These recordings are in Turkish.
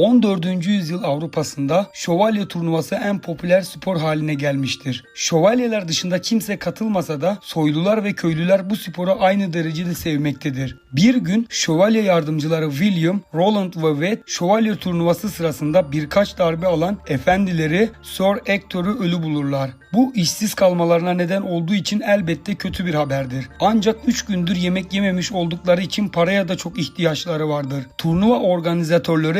14. yüzyıl Avrupa'sında şövalye turnuvası en popüler spor haline gelmiştir. Şövalyeler dışında kimse katılmasa da soylular ve köylüler bu sporu aynı derecede sevmektedir. Bir gün şövalye yardımcıları William, Roland ve Wade şövalye turnuvası sırasında birkaç darbe alan efendileri Sir Hector'u ölü bulurlar. Bu işsiz kalmalarına neden olduğu için elbette kötü bir haberdir. Ancak 3 gündür yemek yememiş oldukları için paraya da çok ihtiyaçları vardır. Turnuva organizatörleri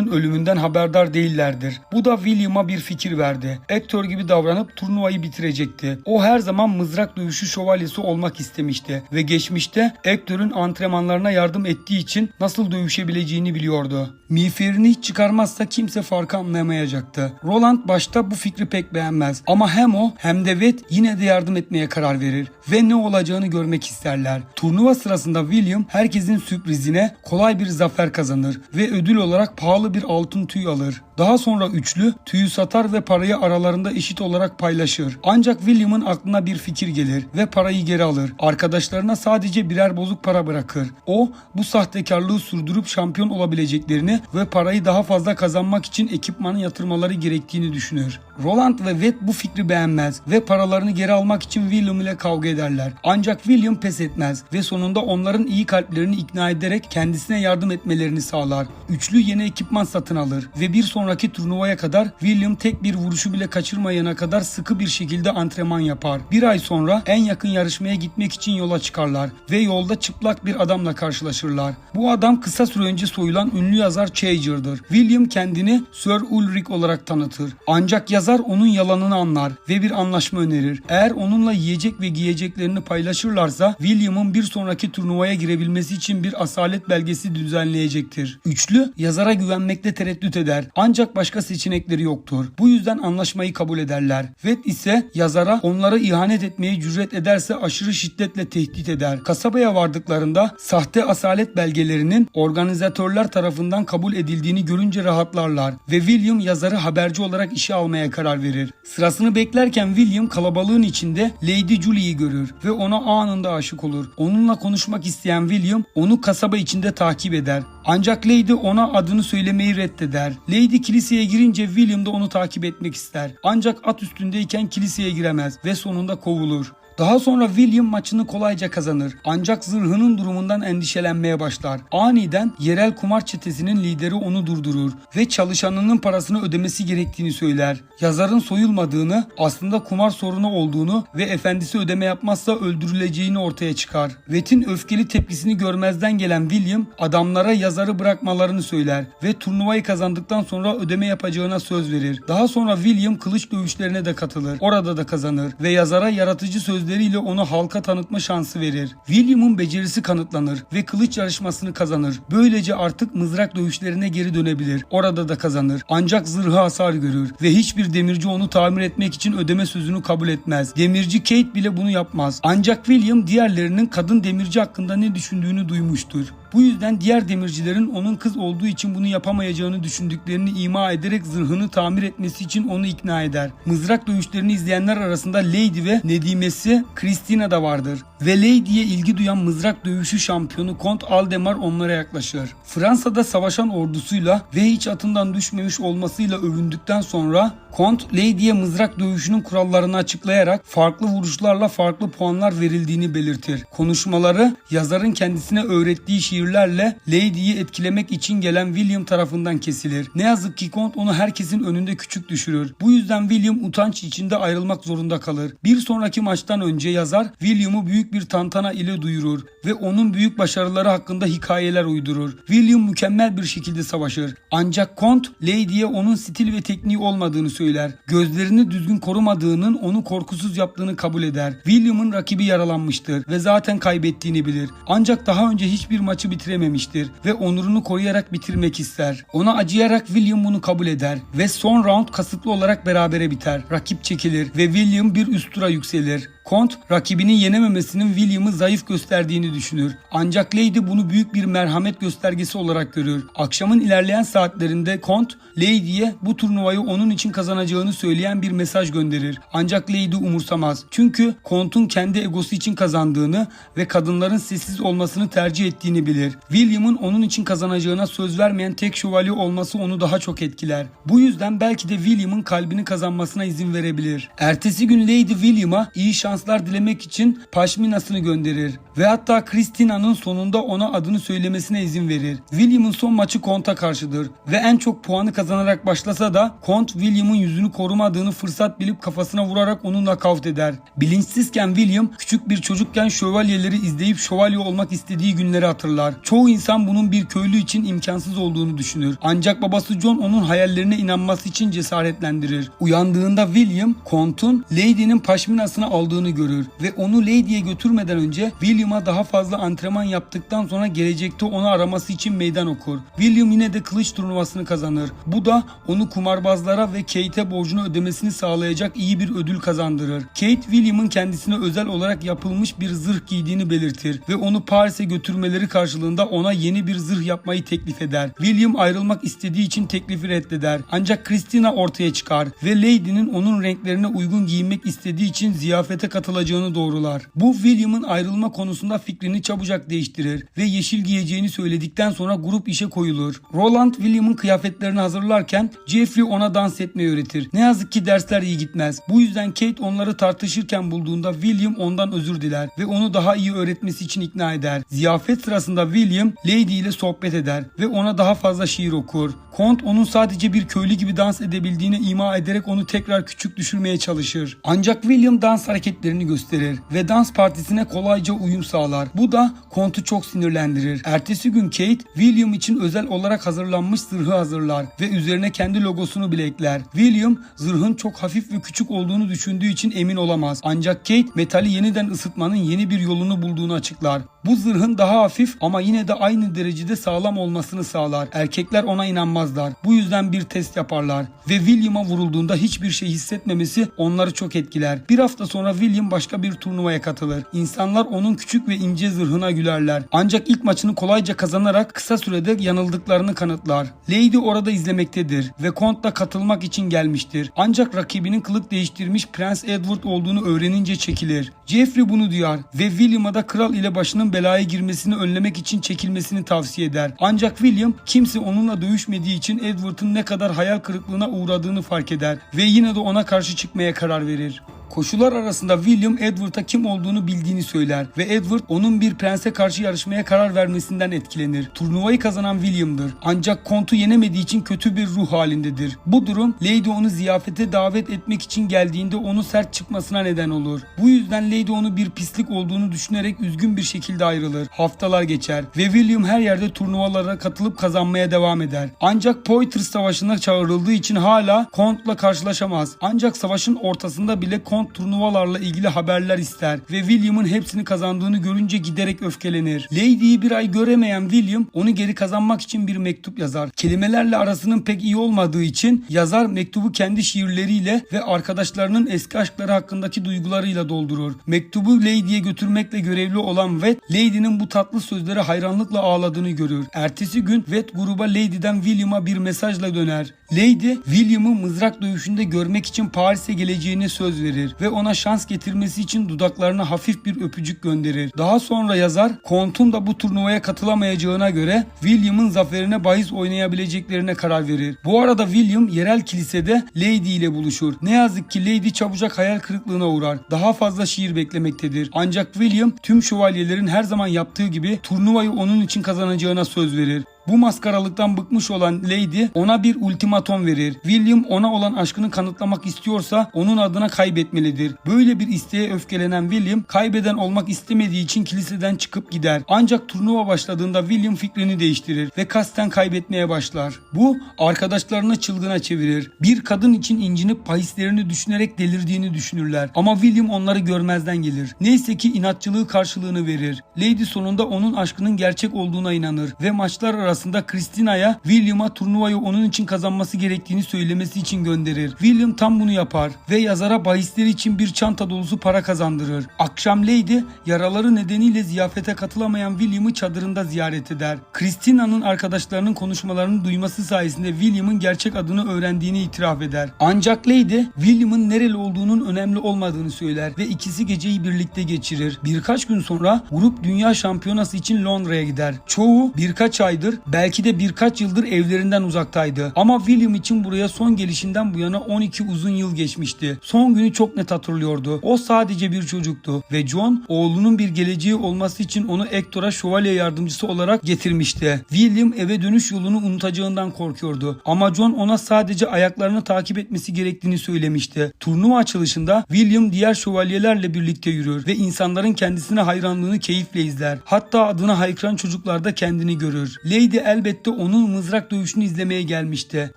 Hector'un ölümünden haberdar değillerdir. Bu da William'a bir fikir verdi. Hector gibi davranıp turnuvayı bitirecekti. O her zaman mızrak dövüşü şövalyesi olmak istemişti ve geçmişte Hector'un antrenmanlarına yardım ettiği için nasıl dövüşebileceğini biliyordu. Miğferini hiç çıkarmazsa kimse farkı anlayamayacaktı. Roland başta bu fikri pek beğenmez ama hem o hem de Wade yine de yardım etmeye karar verir ve ne olacağını görmek isterler. Turnuva sırasında William herkesin sürprizine kolay bir zafer kazanır ve ödül olarak pahalı bir altın tüy alır. Daha sonra üçlü tüyü satar ve parayı aralarında eşit olarak paylaşır. Ancak William'ın aklına bir fikir gelir ve parayı geri alır. Arkadaşlarına sadece birer bozuk para bırakır. O bu sahtekarlığı sürdürüp şampiyon olabileceklerini ve parayı daha fazla kazanmak için ekipmanı yatırmaları gerektiğini düşünür. Roland ve Wade bu fikri beğenmez ve paralarını geri almak için William ile kavga ederler. Ancak William pes etmez ve sonunda onların iyi kalplerini ikna ederek kendisine yardım etmelerini sağlar. Üçlü yeni ekipman satın alır ve bir sonraki turnuvaya kadar William tek bir vuruşu bile kaçırmayana kadar sıkı bir şekilde antrenman yapar. Bir ay sonra en yakın yarışmaya gitmek için yola çıkarlar ve yolda çıplak bir adamla karşılaşırlar. Bu adam kısa süre önce soyulan ünlü yazar Chager'dır. William kendini Sir Ulrich olarak tanıtır. Ancak yazar onun yalanını anlar ve bir anlaşma önerir. Eğer onunla yiyecek ve giyeceklerini paylaşırlarsa William'ın bir sonraki turnuvaya girebilmesi için bir asalet belgesi düzenleyecektir. Üçlü yazara güvenmekte tereddüt eder. Ancak başka seçenekleri yoktur. Bu yüzden anlaşmayı kabul ederler. Ved ise yazara onlara ihanet etmeye cüret ederse aşırı şiddetle tehdit eder. Kasabaya vardıklarında sahte asalet belgelerinin organizatörler tarafından kabul edildiğini görünce rahatlarlar ve William yazarı haberci olarak işe almaya karar verir. Sırasını beklerken William kalabalığın içinde Lady Julie'yi görür ve ona anında aşık olur. Onunla konuşmak isteyen William onu kasaba içinde takip eder. Ancak Lady ona adını söylemeyi reddeder. Lady kiliseye girince William da onu takip etmek ister. Ancak at üstündeyken kiliseye giremez ve sonunda kovulur. Daha sonra William maçını kolayca kazanır. Ancak zırhının durumundan endişelenmeye başlar. Aniden yerel kumar çetesinin lideri onu durdurur ve çalışanının parasını ödemesi gerektiğini söyler. Yazarın soyulmadığını, aslında kumar sorunu olduğunu ve efendisi ödeme yapmazsa öldürüleceğini ortaya çıkar. Vet'in öfkeli tepkisini görmezden gelen William adamlara yazarı bırakmalarını söyler ve turnuvayı kazandıktan sonra ödeme yapacağına söz verir. Daha sonra William kılıç dövüşlerine de katılır. Orada da kazanır ve yazara yaratıcı sözleriyle onu halka tanıtma şansı verir. William'ın becerisi kanıtlanır ve kılıç yarışmasını kazanır. Böylece artık mızrak dövüşlerine geri dönebilir. Orada da kazanır. Ancak zırhı hasar görür ve hiçbir demirci onu tamir etmek için ödeme sözünü kabul etmez. Demirci Kate bile bunu yapmaz. Ancak William diğerlerinin kadın demirci hakkında ne düşündüğünü duymuştur. Bu yüzden diğer demircilerin onun kız olduğu için bunu yapamayacağını düşündüklerini ima ederek zırhını tamir etmesi için onu ikna eder. Mızrak dövüşlerini izleyenler arasında Lady ve Nedimesi Christina da vardır. Ve Lady'ye ilgi duyan mızrak dövüşü şampiyonu Kont Aldemar onlara yaklaşır. Fransa'da savaşan ordusuyla ve hiç atından düşmemiş olmasıyla övündükten sonra Kont Lady'ye mızrak dövüşünün kurallarını açıklayarak farklı vuruşlarla farklı puanlar verildiğini belirtir. Konuşmaları yazarın kendisine öğrettiği şiirlerle Lady'yi etkilemek için gelen William tarafından kesilir. Ne yazık ki Kont onu herkesin önünde küçük düşürür. Bu yüzden William utanç içinde ayrılmak zorunda kalır. Bir sonraki maçtan önce yazar William'ı büyük bir tantana ile duyurur ve onun büyük başarıları hakkında hikayeler uydurur. William mükemmel bir şekilde savaşır. Ancak Kont Lady'ye onun stil ve tekniği olmadığını söyler. Gözlerini düzgün korumadığının onu korkusuz yaptığını kabul eder. William'ın rakibi yaralanmıştır ve zaten kaybettiğini bilir. Ancak daha önce hiçbir maçı bitirememiştir ve onurunu koruyarak bitirmek ister. Ona acıyarak William bunu kabul eder ve son round kasıtlı olarak berabere biter. Rakip çekilir ve William bir üst tura yükselir. Kont rakibinin yenememesinin William'ı zayıf gösterdiğini düşünür. Ancak Lady bunu büyük bir merhamet göstergesi olarak görür. Akşamın ilerleyen saatlerinde Kont Lady'ye bu turnuvayı onun için kazanacağını söyleyen bir mesaj gönderir. Ancak Lady umursamaz. Çünkü Kont'un kendi egosu için kazandığını ve kadınların sessiz olmasını tercih ettiğini bilir. William'ın onun için kazanacağına söz vermeyen tek şövalye olması onu daha çok etkiler. Bu yüzden belki de William'ın kalbini kazanmasına izin verebilir. Ertesi gün Lady William'a iyi şanslar dilemek için paşminasını gönderir ve hatta Christina'nın sonunda ona adını söylemesine izin verir. William'ın son maçı Kont'a karşıdır ve en çok puanı kazanarak başlasa da Kont William'ın yüzünü korumadığını fırsat bilip kafasına vurarak onu nakavt eder. Bilinçsizken William küçük bir çocukken şövalyeleri izleyip şövalye olmak istediği günleri hatırlar. Çoğu insan bunun bir köylü için imkansız olduğunu düşünür. Ancak babası John onun hayallerine inanması için cesaretlendirir. Uyandığında William, Kont'un Lady'nin paşminasını aldığını görür ve onu Lady'ye götürmeden önce William'a daha fazla antrenman yaptıktan sonra gelecekte onu araması için meydan okur. William yine de kılıç turnuvasını kazanır. Bu da onu kumarbazlara ve Kate'e borcunu ödemesini sağlayacak iyi bir ödül kazandırır. Kate, William'ın kendisine özel olarak yapılmış bir zırh giydiğini belirtir ve onu Paris'e götürmeleri karşılığında ona yeni bir zırh yapmayı teklif eder. William ayrılmak istediği için teklifi reddeder. Ancak Christina ortaya çıkar ve Lady'nin onun renklerine uygun giyinmek istediği için ziyafete katılacağını doğrular. Bu William'ın ayrılma konusunda fikrini çabucak değiştirir ve yeşil giyeceğini söyledikten sonra grup işe koyulur. Roland William'ın kıyafetlerini hazırlarken Jeffrey ona dans etmeyi öğretir. Ne yazık ki dersler iyi gitmez. Bu yüzden Kate onları tartışırken bulduğunda William ondan özür diler ve onu daha iyi öğretmesi için ikna eder. Ziyafet sırasında William Lady ile sohbet eder ve ona daha fazla şiir okur. Kont onun sadece bir köylü gibi dans edebildiğini ima ederek onu tekrar küçük düşürmeye çalışır. Ancak William dans hareketlerini gösterir ve dans partisine kolayca uyum sağlar. Bu da Kont'u çok sinirlendirir. Ertesi gün Kate, William için özel olarak hazırlanmış zırhı hazırlar ve üzerine kendi logosunu bile ekler. William, zırhın çok hafif ve küçük olduğunu düşündüğü için emin olamaz. Ancak Kate, metali yeniden ısıtmanın yeni bir yolunu bulduğunu açıklar. Bu zırhın daha hafif ama yine de aynı derecede sağlam olmasını sağlar. Erkekler ona inanmazlar. Bu yüzden bir test yaparlar ve William'a vurulduğunda hiçbir şey hissetmemesi onları çok etkiler. Bir hafta sonra William başka bir turnuvaya katılır. İnsanlar onun küçük ve ince zırhına gülerler. Ancak ilk maçını kolayca kazanarak kısa sürede yanıldıklarını kanıtlar. Lady orada izlemektedir ve Kont'la katılmak için gelmiştir. Ancak rakibinin kılık değiştirmiş Prens Edward olduğunu öğrenince çekilir. Jeffrey bunu duyar ve William'a da kral ile başının belaya girmesini önlemek için çekilmesini tavsiye eder. Ancak William kimse onunla dövüşmediği için Edward'ın ne kadar hayal kırıklığına uğradığını fark eder ve yine de ona karşı çıkmaya karar verir. Koşular arasında William Edward'a kim olduğunu bildiğini söyler ve Edward onun bir prense karşı yarışmaya karar vermesinden etkilenir. Turnuvayı kazanan William'dır. Ancak Kont'u yenemediği için kötü bir ruh halindedir. Bu durum Lady onu ziyafete davet etmek için geldiğinde onu sert çıkmasına neden olur. Bu yüzden Lady onu bir pislik olduğunu düşünerek üzgün bir şekilde ayrılır. Haftalar geçer ve William her yerde turnuvalara katılıp kazanmaya devam eder. Ancak Poitiers Savaşı'na çağrıldığı için hala Kont'la karşılaşamaz. Ancak savaşın ortasında bile Kont turnuvalarla ilgili haberler ister ve William'ın hepsini kazandığını görünce giderek öfkelenir. Lady'yi bir ay göremeyen William onu geri kazanmak için bir mektup yazar. Kelimelerle arasının pek iyi olmadığı için yazar mektubu kendi şiirleriyle ve arkadaşlarının eski aşkları hakkındaki duygularıyla doldurur. Mektubu Lady'ye götürmekle görevli olan Wet, Lady'nin bu tatlı sözlere hayranlıkla ağladığını görür. Ertesi gün Wet gruba Lady'den William'a bir mesajla döner. Lady, William'ı mızrak dövüşünde görmek için Paris'e geleceğine söz verir ve ona şans getirmesi için dudaklarına hafif bir öpücük gönderir. Daha sonra yazar, Kont'un da bu turnuvaya katılamayacağına göre William'ın zaferine bahis oynayabileceklerine karar verir. Bu arada William yerel kilisede Lady ile buluşur. Ne yazık ki Lady çabucak hayal kırıklığına uğrar. Daha fazla şiir beklemektedir. Ancak William tüm şövalyelerin her zaman yaptığı gibi turnuvayı onun için kazanacağına söz verir. Bu maskaralıktan bıkmış olan Lady ona bir ultimatom verir. William ona olan aşkını kanıtlamak istiyorsa onun adına kaybetmelidir. Böyle bir isteğe öfkelenen William kaybeden olmak istemediği için kiliseden çıkıp gider. Ancak turnuva başladığında William fikrini değiştirir ve kasten kaybetmeye başlar. Bu arkadaşlarını çılgına çevirir. Bir kadın için incinip bahislerini düşünerek delirdiğini düşünürler. Ama William onları görmezden gelir. Neyse ki inatçılığı karşılığını verir. Lady sonunda onun aşkının gerçek olduğuna inanır ve maçlar arasında arasında Christina'ya William'a turnuvayı onun için kazanması gerektiğini söylemesi için gönderir. William tam bunu yapar ve yazara bahisleri için bir çanta dolusu para kazandırır. Akşam Lady yaraları nedeniyle ziyafete katılamayan William'ı çadırında ziyaret eder. Christina'nın arkadaşlarının konuşmalarını duyması sayesinde William'ın gerçek adını öğrendiğini itiraf eder. Ancak Lady William'ın nereli olduğunun önemli olmadığını söyler ve ikisi geceyi birlikte geçirir. Birkaç gün sonra grup dünya şampiyonası için Londra'ya gider. Çoğu birkaç aydır belki de birkaç yıldır evlerinden uzaktaydı. Ama William için buraya son gelişinden bu yana 12 uzun yıl geçmişti. Son günü çok net hatırlıyordu. O sadece bir çocuktu ve John oğlunun bir geleceği olması için onu Ektor'a şövalye yardımcısı olarak getirmişti. William eve dönüş yolunu unutacağından korkuyordu. Ama John ona sadece ayaklarını takip etmesi gerektiğini söylemişti. Turnuva açılışında William diğer şövalyelerle birlikte yürür ve insanların kendisine hayranlığını keyifle izler. Hatta adına haykıran çocuklarda kendini görür. Lady elbette onun mızrak dövüşünü izlemeye gelmişti.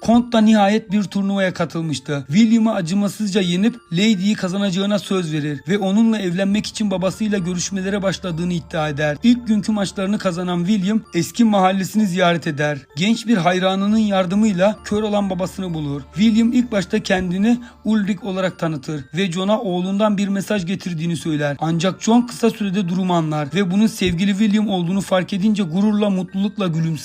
Kont da nihayet bir turnuvaya katılmıştı. William'ı acımasızca yenip Lady'yi kazanacağına söz verir ve onunla evlenmek için babasıyla görüşmelere başladığını iddia eder. İlk günkü maçlarını kazanan William eski mahallesini ziyaret eder. Genç bir hayranının yardımıyla kör olan babasını bulur. William ilk başta kendini Ulrich olarak tanıtır ve John'a oğlundan bir mesaj getirdiğini söyler. Ancak John kısa sürede durumu anlar ve bunun sevgili William olduğunu fark edince gururla mutlulukla gülümser.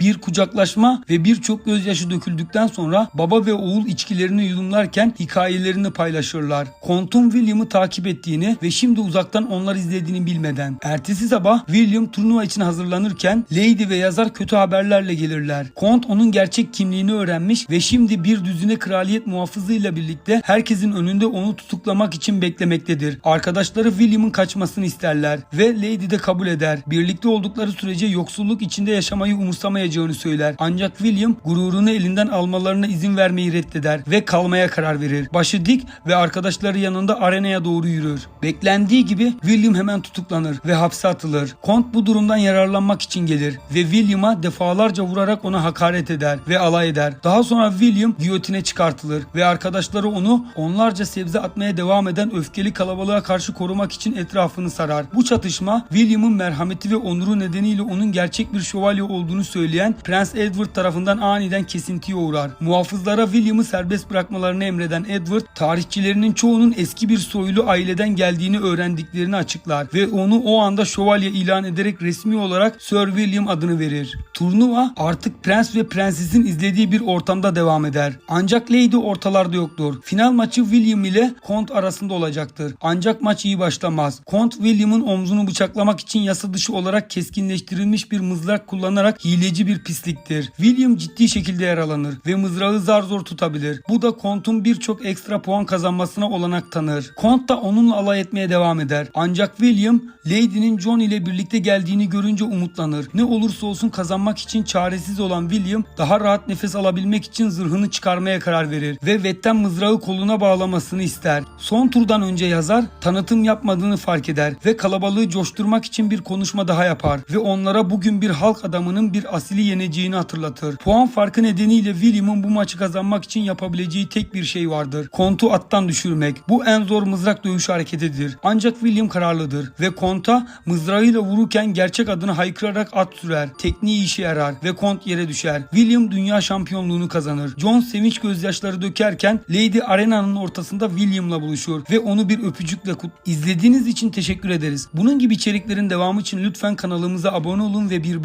Bir kucaklaşma ve birçok gözyaşı döküldükten sonra baba ve oğul içkilerini yudumlarken hikayelerini paylaşırlar. Kont'un William'ı takip ettiğini ve şimdi uzaktan onlar izlediğini bilmeden. Ertesi sabah William turnuva için hazırlanırken Lady ve yazar kötü haberlerle gelirler. Kont onun gerçek kimliğini öğrenmiş ve şimdi bir düzine kraliyet muhafızıyla birlikte herkesin önünde onu tutuklamak için beklemektedir. Arkadaşları William'ın kaçmasını isterler ve Lady de kabul eder. Birlikte oldukları sürece yoksulluk içinde yaşamayı umursamayacağını söyler. Ancak William gururunu elinden almalarına izin vermeyi reddeder ve kalmaya karar verir. Başı dik ve arkadaşları yanında arenaya doğru yürür. Beklendiği gibi William hemen tutuklanır ve hapse atılır. Kont bu durumdan yararlanmak için gelir ve William'a defalarca vurarak ona hakaret eder ve alay eder. Daha sonra William giyotine çıkartılır ve arkadaşları onu onlarca sebze atmaya devam eden öfkeli kalabalığa karşı korumak için etrafını sarar. Bu çatışma William'ın merhameti ve onuru nedeniyle onun gerçek bir şövalye olduğunu söyleyen Prens Edward tarafından aniden kesintiye uğrar. Muhafızlara William'ı serbest bırakmalarını emreden Edward, tarihçilerinin çoğunun eski bir soylu aileden geldiğini öğrendiklerini açıklar ve onu o anda şövalye ilan ederek resmi olarak Sir William adını verir. Turnuva artık prens ve prensesin izlediği bir ortamda devam eder. Ancak Lady ortalarda yoktur. Final maçı William ile Kont arasında olacaktır. Ancak maç iyi başlamaz. Kont William'ın omzunu bıçaklamak için yasa dışı olarak keskinleştirilmiş bir mızrak kullanarak hileci bir pisliktir. William ciddi şekilde yaralanır ve mızrağı zar zor tutabilir. Bu da Kont'un birçok ekstra puan kazanmasına olanak tanır. Kont da onunla alay etmeye devam eder. Ancak William Lady'nin John ile birlikte geldiğini görünce umutlanır. Ne olursa olsun kazanmak için çaresiz olan William daha rahat nefes alabilmek için zırhını çıkarmaya karar verir ve Vetten mızrağı koluna bağlamasını ister. Son turdan önce yazar tanıtım yapmadığını fark eder ve kalabalığı coşturmak için bir konuşma daha yapar ve onlara bugün bir halk adamının bir asili yeneceğini hatırlatır. Puan farkı nedeniyle William'ın bu maçı kazanmak için yapabileceği tek bir şey vardır. Kont'u attan düşürmek. Bu en zor mızrak dövüşü hareketidir. Ancak William kararlıdır ve Kont'a mızrağıyla vururken gerçek adını haykırarak at sürer. Tekniği işe yarar ve Kont yere düşer. William dünya şampiyonluğunu kazanır. John sevinç gözyaşları dökerken Lady arenanın ortasında William'la buluşur ve onu bir öpücükle kut. İzlediğiniz için teşekkür ederiz. Bunun gibi içeriklerin devamı için lütfen kanalımıza abone olun ve bir